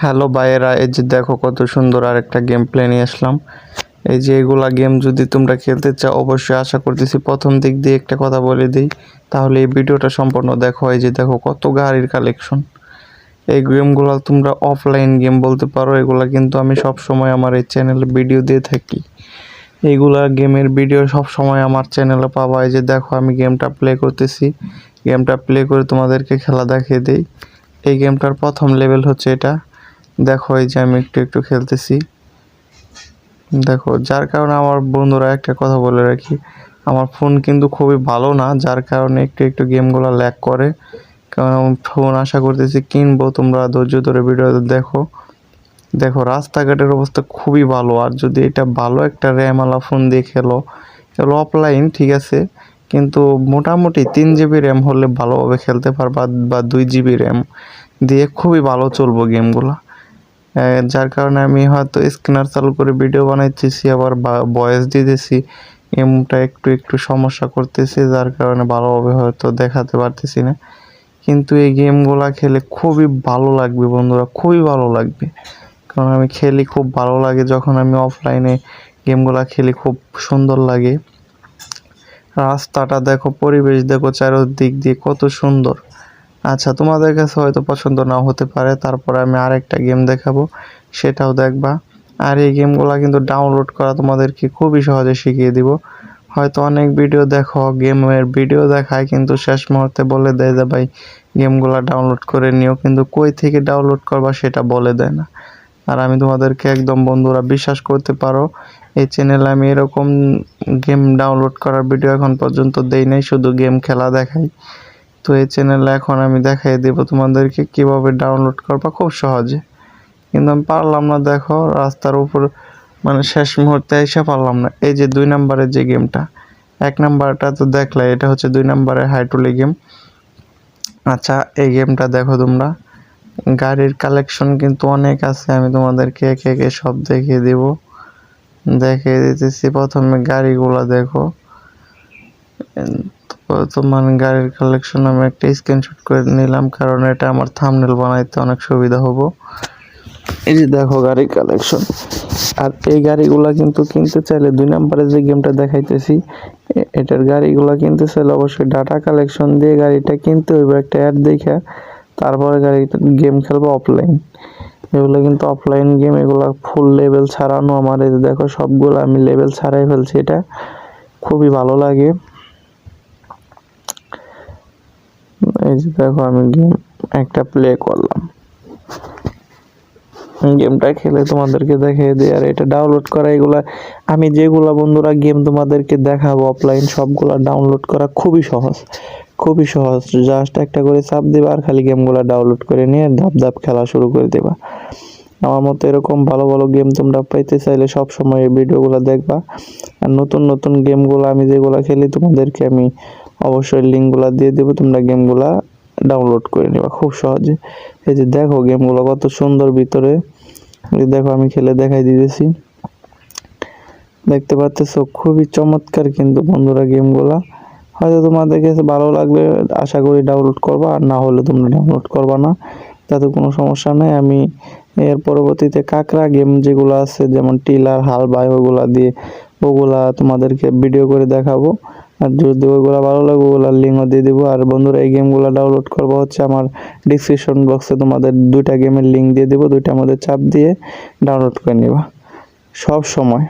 Hello ভাইয়েরা, এই যে দেখো কত সুন্দর আর একটা গেম প্লে নিয়ে আসলাম। এই যে এগুলা গেম যদি তোমরা খেলতে চাও, অবশ্যই আশা করতেছি প্রথম দিক দিয়ে একটা কথা বলে দিই। তাহলে এই ভিডিওটা সম্পূর্ণ দেখো, এই যে দেখো কত গাড়ির কালেকশন এই গেমগুলো তোমরা অফলাইন গেম বলতে পারো, এগুলা কিন্তু আমি সব সময় আমার এই চ্যানেলে ভিডিও দিয়ে থাকি। এইগুলা গেমের ভিডিও সব সময় আমার চ্যানেলে পাবা। এই যে দেখো আমি গেমটা প্লে করতেছি। গেমটা প্লে করে তোমাদেরকে খেলা দেখিয়ে দিই। এই গেমটার প্রথম লেভেল হচ্ছে এটা। দেখো এই যে আমি একটু একটু খেলতেছি। দেখো, যার কারণে আমার বন্ধুরা একটা কথা বলে রাখি, আমার ফোন কিন্তু খুবই ভালো না, যার কারণে একটু একটু গেমগুলো ল্যাক করে। কারণ ফোন আশা করতেছি কিনবো, তোমরা ধৈর্য ধরে ভিডিওতে দেখো। দেখো, রাস্তাঘাটের অবস্থা খুবই ভালো, আর যদি এটা ভালো একটা র্যামওয়ালা ফোন দিয়ে খেলো এগুলো অফলাইন ঠিক আছে। কিন্তু মোটামুটি তিন জিবি র্যাম হলে ভালোভাবে খেলতে পারবা, বা দুই জিবি র্যাম দিয়ে খুবই ভালো চলবো গেমগুলো। যার কারণে আমি হয়তো স্ক্যানার চালু করে ভিডিও বানাইতেছি, আবার ভয়েস দিতেছি, এমটা একটু একটু সমস্যা করতেছে, যার কারণে ভালোভাবে হয়তো দেখাতে পারতেছি না। কিন্তু এই গেমগুলা খেলে খুবই ভালো লাগবে বন্ধুরা, খুবই ভালো লাগবে। কারণ আমি খেলি খুব ভালো লাগে, যখন আমি অফলাইনে গেমগুলা খেলি খুব সুন্দর লাগে। রাস্তাটা দেখো, পরিবেশ দেখো, চারদিক দিয়ে কত সুন্দর। আচ্ছা তোমাদের কাছে হয়তো পছন্দ নাও হতে পারে, তারপরে আমি আরেকটা গেম দেখাবো, সেটাও দেখবা। আর এই গেমগুলো কিন্তু ডাউনলোড করা তোমাদেরকে খুবই সহজে শিখিয়ে দিব। হয়তো অনেক ভিডিও দেখো গেমের ভিডিও দেখায়, কিন্তু শেষ মুহূর্তে বলে দেয় যে, ভাই গেমগুলো ডাউনলোড করে নিও। কিন্তু কই থেকে ডাউনলোড করবা সেটা বলে দেয় না। আর আমি তোমাদেরকে একদম বন্ধুরা বিশ্বাস করতে পারো, এই চ্যানেলে আমি এরকম গেম ডাউনলোড করার ভিডিও এখন পর্যন্ত দেই নাই, শুধু গেম খেলা দেখাই। তো এই চ্যানেলে এখন আমি দেখাই দেবো তোমাদেরকে কীভাবে ডাউনলোড করবা, খুব সহজে। কিন্তু আমি পারলাম না, দেখো রাস্তার উপর মানে শেষ মুহূর্তে এসে পারলাম না। এই যে দুই নাম্বারের যে গেমটা এক নাম্বারটা তো দেখলে এটা হচ্ছে দুই নম্বরের হাইটুলি গেম আচ্ছা এই গেমটা দেখো তোমরা। গাড়ির কালেকশন কিন্তু অনেক আছে, আমি তোমাদেরকে একে একে সব দেখিয়ে দেব। দেখিয়ে দিতেছি, প্রথমে গাড়িগুলো দেখো। বর্তমান গাড়ির কালেকশন আমি একটা স্ক্রিনশট করে নিলাম, কারণ এটা আমার থামনেল বানাইতে অনেক সুবিধা হব। এই যে দেখো গাড়ির কালেকশন আর এই গাড়িগুলা কিন্তু কিনতে চাইলে দুই নম্বরে যে গেমটা দেখাইতেছি এটার গাড়িগুলা কিনতে চাইলে অবশ্যই ডাটা কালেকশন দিয়ে গাড়িটা কিনতে হইবে, একটা অ্যাড দেখে। তারপরে গেম খেলব অফলাইন এগুলো কিন্তু অফলাইন গেম এগুলো ফুল লেভেল ছাড়ানো আমার। এই দেখো সবগুলো আমি লেভেল ছাড়াই ফেলছি এটা। খুবই ভালো লাগে। এই যে দেখো আমি গেম একটা প্লে করলাম। গেমটা খেলে তোমাদেরকে দেখিয়ে দিই। আর এটা ডাউনলোড করা, এগুলা আমি যেগুলা বন্ধুরা গেম তোমাদেরকে দেখাবো অফলাইন সবগুলা ডাউনলোড করা খুবই সহজ। খুবই সহজ। জাস্ট একটা করে চাপ দিবা আর খালি গেমগুলো ডাউনলোড করে নিয়ে ধাপ ধাপ খেলা শুরু করে দেবা। আমার মতো এরকম ভালো ভালো গেম তোমরা পাইতে চাইলে সব সময় এই ভিডিওগুলো দেখবা। আর নতুন নতুন গেমগুলো আমি যেগুলো খেলি তোমাদেরকে আমি অবশ্যই লিঙ্কগুলো দিয়ে দেবো। তোমরা গেমগুলা ডাউনলোড করে নেবা, খুব সহজে। এই যে দেখো গেমগুলো কত সুন্দর ভিতরে। দেখো আমি খেলে দেখাই দিতেছি। দেখতে পাচ্তেছো, খুবই চমৎকার কিন্তু বন্ধুরা গেমগুলা হয়তো তোমাদের কাছে ভালো লাগলে আশা করি ডাউনলোড করবা, আর না হলে তোমরা ডাউনলোড করবা না। তাতে কোনো সমস্যা নেই, আমি এর পরবর্তীতে কাকড়া গেম যেগুলো আছে, যেমন টিলার, হাল বাই, ওগুলা দিয়ে, ওগুলা তোমাদেরকে ভিডিও করে দেখাবো। আর যদি ওইগুলো ভালো লাগে ওগুলোর লিঙ্কও দিয়ে দেবো। আর বন্ধুরা, এই গেমগুলো ডাউনলোড করব হচ্ছে আমার ডিসক্রিপশন বক্সে তোমাদের দুইটা গেমের লিঙ্ক দিয়ে দেবো। দুইটা আমাদের চাপ দিয়ে ডাউনলোড করে নেবা। সব সময়।